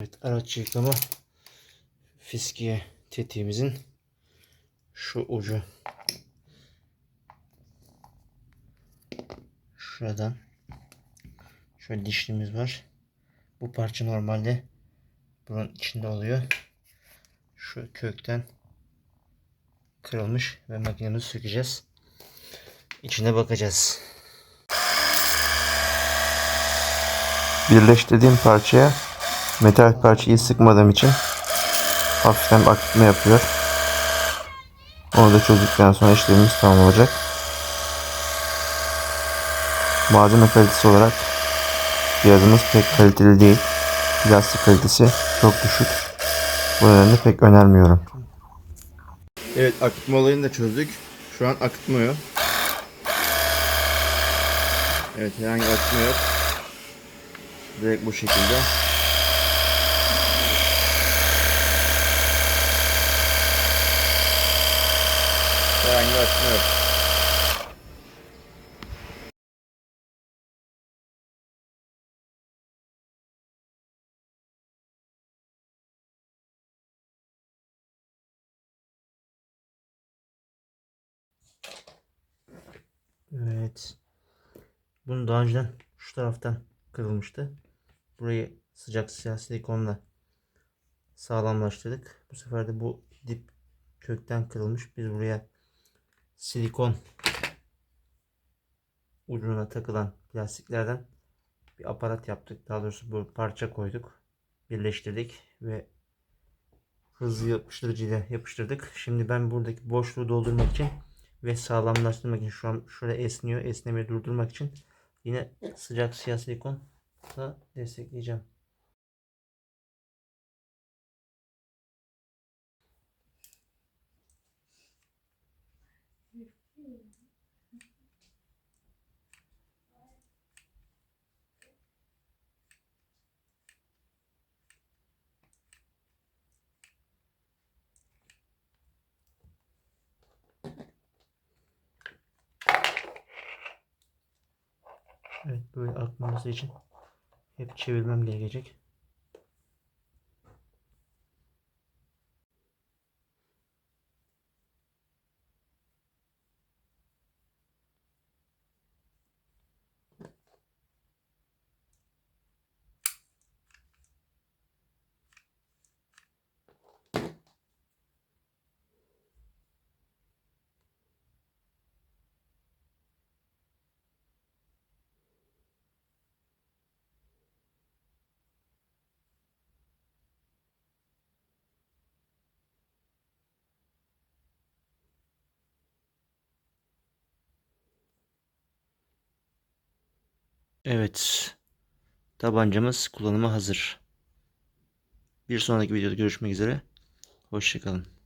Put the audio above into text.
Evet araç yıkama fiskiye tetiğimizin şu ucu şuradan şöyle dişlimiz var. Bu parça normalde bunun içinde oluyor. Şu kökten kırılmış ve makinemizi sökeceğiz. İçine bakacağız. Birleştirdiğim parçaya metal parçayı sıkmadığım için hafiften akıtma yapıyor. Onu da çözdükten sonra işlemimiz tamam olacak. Malzeme kalitesi olarak cihazımız pek kaliteli değil. Plastik kalitesi çok düşük. Bu nedenle pek önermiyorum. Evet akıtma olayını da çözdük. Şu an akıtmıyor. Evet herhangi akıtma yok. Direkt bu şekilde. Herhangi. Evet. Bunu daha önceden şu taraftan kırılmıştı. Burayı sıcak siyah silikonla sağlamlaştırdık. Bu sefer de bu dip kökten kırılmış. Biz buraya silikon ucuna takılan plastiklerden bir aparat yaptık. Daha doğrusu bu parça koyduk. Birleştirdik ve hızlı yapıştırıcı ile yapıştırdık. Şimdi ben buradaki boşluğu doldurmak için ve sağlamlaştırmak için şu an şöyle esniyor. Esnemeyi durdurmak için yine sıcak siyah silikon da destekleyeceğim. Evet böyle akmaması için hep çevirmem gerekecek. Evet. Tabancamız kullanıma hazır. Bir sonraki videoda görüşmek üzere. Hoşçakalın.